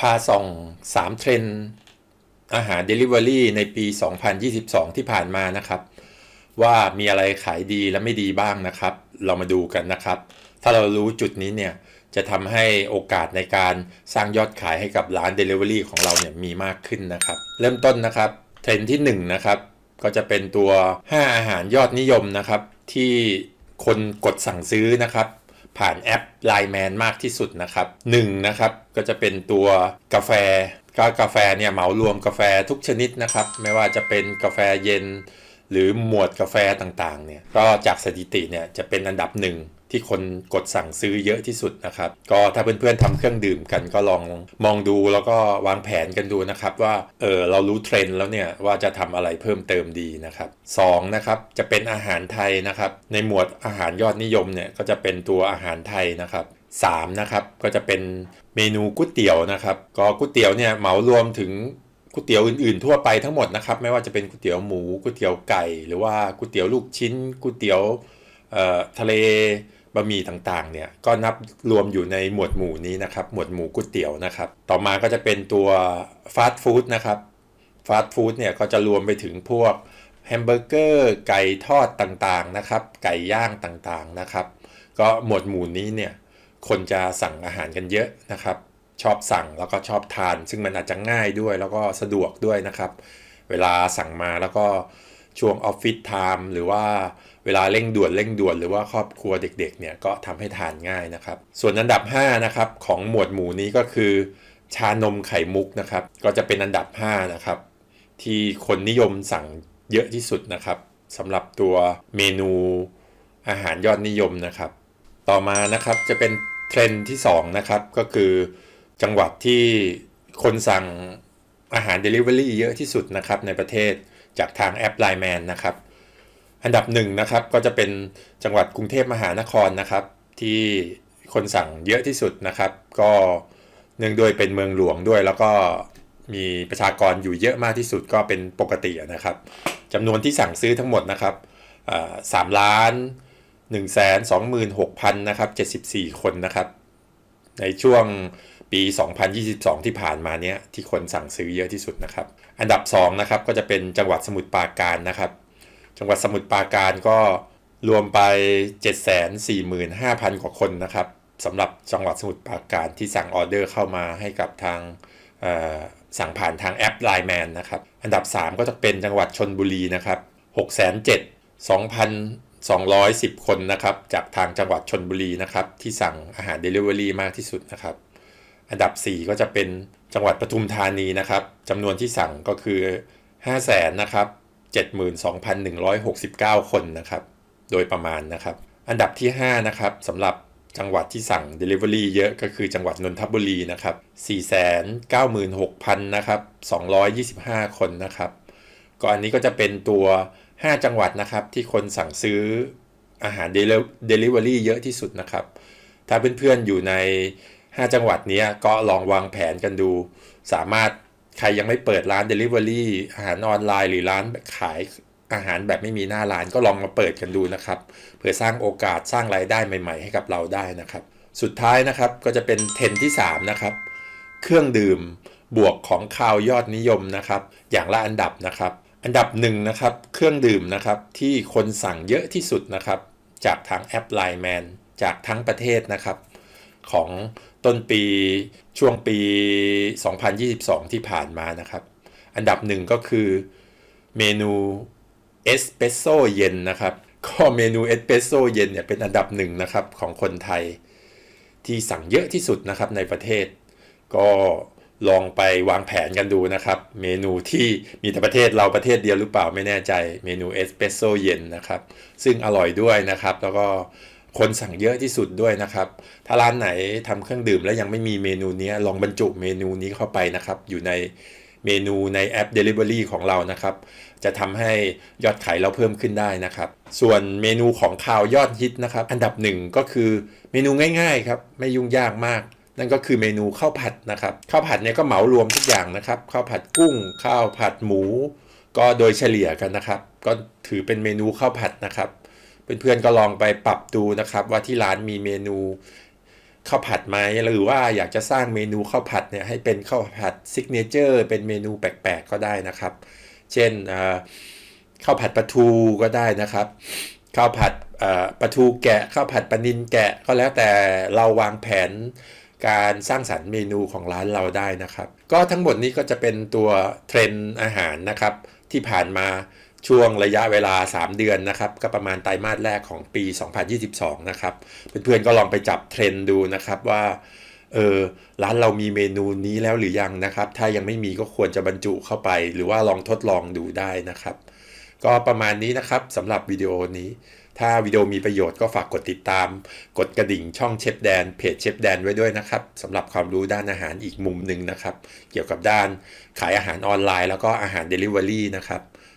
พาส่อง3เทรนด์อาหาร Delivery ในปี 2022 ที่ผ่านมานะครับ ว่ามีอะไรขายดีและไม่ดีบ้างนะครับ เรามาดูกันนะครับ ถ้าเรารู้จุดนี้เนี่ยจะทำให้โอกาสในการสร้างยอดขายให้กับร้าน Delivery ของเราเนี่ยมีมากขึ้นนะครับ เริ่มต้นนะครับเทรนด์ที่1นะครับก็จะเป็นตัว 5 อาหารยอดนิยมนะครับ ที่คนกดสั่งซื้อนะครับ ผ่านแอป Line Man มากที่สุดนะครับ1นะครับก็จะเป็นตัวกาแฟก็กาแฟเนี่ยเหมารวมกาแฟทุกชนิดนะครับ ไม่ว่าจะเป็นกาแฟเย็น หรือหมวดกาแฟต่างๆเนี่ยก็จากสถิติเนี่ยจะเป็นอันดับหนึ่งที่คนกดสั่งซื้อเยอะที่สุดนะครับ ก็ถ้าเพื่อนๆทำเครื่องดื่มกันก็ลองมองดูแล้วก็วางแผนกันดูนะครับ ว่าเออเรารู้เทรนด์แล้วเนี่ยว่าจะทำอะไรเพิ่มเติมดีนะครับสองนะครับจะเป็นอาหารไทยนะครับ ในหมวดอาหารยอดนิยมเนี่ยก็จะเป็นตัวอาหารไทยนะครับ3นะครับก็จะเป็นเมนูก๋วยเตี๋ยวนะครับก็ก๋วยเตี๋ยวเนี่ยเหมารวมถึงก๋วยเตี๋ยวอื่นๆทั่วไปทั้งหมดนะครับ ไม่ว่าจะเป็นก๋วยเตี๋ยวหมูก๋วยเตี๋ยวไก่ หรือว่าก๋วยเตี๋ยวลูกชิ้นก๋วยเตี๋ยว ทะเลบะหมี่ต่างๆเนี่ยก็นับรวมอยู่ในหมวดหมู่นี้นะครับ หมวดหมู่ก๋วยเตี๋ยวนะครับ ต่อมาก็จะเป็นตัวฟาสต์ฟู้ดนะครับฟาสต์ฟู้ดเนี่ยก็จะรวมไปถึงพวกแฮมเบอร์เกอร์ไก่ทอดต่างๆนะครับ ไก่ย่างต่างๆนะครับ ก็หมวดหมู่นี้เนี่ยคนจะสั่งอาหารกันเยอะนะครับ ชอบสั่งแล้วก็ชอบทาน ซึ่งมันอาจจะง่ายด้วยแล้วก็สะดวกด้วยนะครับ เวลาสั่งมาแล้วก็ ช่วงออฟฟิศไทม์หรือว่าเวลาเร่งด่วนเร่งด่วนหรือว่าครอบครัวเด็กๆเนี่ยก็ทำให้ทานง่ายนะครับ ส่วนอันดับ5นะครับของหมวดหมู่นี้ก็คือ ชานมไข่มุกนะครับ ก็จะเป็นอันดับ5นะครับที่คนนิยมสั่งเยอะที่สุดนะครับสำหรับตัวเมนูอาหารยอดนิยมนะครับ ต่อมานะครับจะเป็นเทรนที่2นะครับก็คือจังหวัดที่คนสั่งอาหาร Delivery เยอะที่สุดนะครับในประเทศ จากทางแอป Line Man นะครับ อันดับหนึ่งนะครับก็จะเป็นจังหวัดกรุงเทพมหานครนะครับ ที่คนสั่งเยอะที่สุดนะครับ ก็เนื่องด้วยเป็นเมืองหลวงด้วย แล้วก็มีประชากรอยู่เยอะมากที่สุดก็เป็นปกตินะครับจำนวนที่สั่งซื้อทั้งหมดนะครับสามล้าน1 2 6 0 0 0นะครับ74 คนนะครับ ในช่วง ปี 2022 ที่ผ่านมาเนี้ยที่คนสั่งซื้อเยอะที่สุดนะครับ อันดับ2นะครับก็จะเป็นจังหวัดสมุทรปราการนะครับ จังหวัดสมุทรปราการก็รวมไป 745,000 กว่าคนนะครับสำหรับจังหวัดสมุทรปราการที่สั่งออเดอร์เข้ามาให้กับทางสั่งผ่านทางแอป Line Man นะครับ อันดับ 3 ก็จะเป็นจังหวัดชนบุรีนะครับ6 7 2,210 คนนะครับ จากทางจังหวัดชนบุรีนะครับ ที่สั่งอาหาร Delivery มากที่สุดนะครับ อันดับ 4 ก็จะเป็นจังหวัดปทุมธานีนะครับจำนวนที่สั่งก็คือ 5 0 0แสนนะครับ72,169 คนนะครับ โดยประมาณนะครับ อันดับที่ 5 นะครับสำหรับจังหวัดที่สั่ง Delivery เยอะก็คือจังหวัดนนทบุรีนะครับ496,000นะครับ225 คนนะครับ ก็อันนี้ก็จะเป็นตัว 5 จังหวัดนะครับที่คนสั่งซื้ออาหาร Delivery เยอะที่สุดนะครับ ถ้าเพื่อนๆอยู่ใน 5 จังหวัดนี้ก็ลองวางแผนกันดู สามารถใครยังไม่เปิดร้าน Delivery อาหารออนไลน์หรือร้านขายอาหารแบบไม่มีหน้าร้านก็ลองมาเปิดกันดูนะครับ เพื่อสร้างโอกาสสร้างรายได้ใหม่ ๆ ให้กับเราได้นะครับ สุดท้ายนะครับก็จะเป็นเทรนที่ 3 นะครับ เครื่องดื่มบวกของข่าวยอดนิยมนะครับ อย่างละอันดับนะครับ อันดับหนึ่งนะครับเครื่องดื่มนะครับที่คนสั่งเยอะที่สุดนะครับ จากทางแอป Line Man จากทั้งประเทศนะครับ ของต้นปีช่วงปี 2022 ที่ผ่านมานะครับ อันดับหนึ่งก็คือเมนูเอสเปรสโซเย็นนะครับก็เมนูเอสเปรสโซเย็นเนี่ยเป็นอันดับหนึ่งนะครับของคนไทย ที่สั่งเยอะที่สุดนะครับในประเทศ ก็ลองไปวางแผนกันดูนะครับ เมนูที่มีแต่ประเทศเราประเทศเดียวหรือเปล่าไม่แน่ใจเมนูเอสเปรสโซเย็นนะครับ ซึ่งอร่อยด้วยนะครับ แล้วก็ คนสั่งเยอะที่สุดด้วยนะครับ ถ้าร้านไหนทำเครื่องดื่มแล้วยังไม่มีเมนูนี้ลองบรรจุเมนูนี้เข้าไปนะครับ อยู่ในเมนูในแอป Delivery ของเรานะครับ จะทำให้ยอดขายเราเพิ่มขึ้นได้นะครับ ส่วนเมนูของข่าวยอดฮิตนะครับ อันดับหนึ่งก็คือเมนูง่ายๆครับ ไม่ยุ่งยากมาก นั่นก็คือเมนูข้าวผัดนะครับข้าวผัดเนี่ยก็เหมารวมทุกอย่างนะครับข้าวผัดกุ้ง ข้าวผัดหมู ก็โดยเฉลี่ยกันนะครับ ก็ถือเป็นเมนูข้าวผัดนะครับ เพื่อนๆก็ลองไปปรับดูนะครับว่าที่ร้านมีเมนูข้าวผัดไหมหรือว่าอยากจะสร้างเมนูข้าวผัดเนี่ยให้เป็นข้าวผัดซิกเนเจอร์เป็นเมนูแปลกๆก็ได้นะครับ เช่นข้าวผัดปลาทูก็ได้นะครับข้าวผัดปลาทูแกะข้าวผัดปลานินแกะก็แล้วแต่เราวางแผนการสร้างสรรค์เมนูของร้านเราได้นะครับ ก็ทั้งหมดนี้ก็จะเป็นตัวเทรนด์อาหารนะครับที่ผ่านมา ช่วงระยะเวลา 3 เดือนนะครับ ก็ประมาณไตรมาสแรกของปี 2022 นะครับ เพื่อนๆก็ลองไปจับเทรนด์ดูนะครับว่าเออร้านเรามีเมนูนี้แล้วหรือยังนะครับ ถ้ายังไม่มีก็ควรจะบรรจุเข้าไป หรือว่าลองทดลองดูได้นะครับ ก็ประมาณนี้นะครับสำหรับวิดีโอนี้ ถ้าวิดีโอมีประโยชน์ก็ฝากกดติดตาม กดกระดิ่งช่องเชฟแดนเพจเชฟแดนไว้ด้วยนะครับสำหรับความรู้ด้านอาหารอีกมุมหนึ่งนะครับ เกี่ยวกับด้านขายอาหารออนไลน์ แล้วก็อาหาร Delivery นะครับ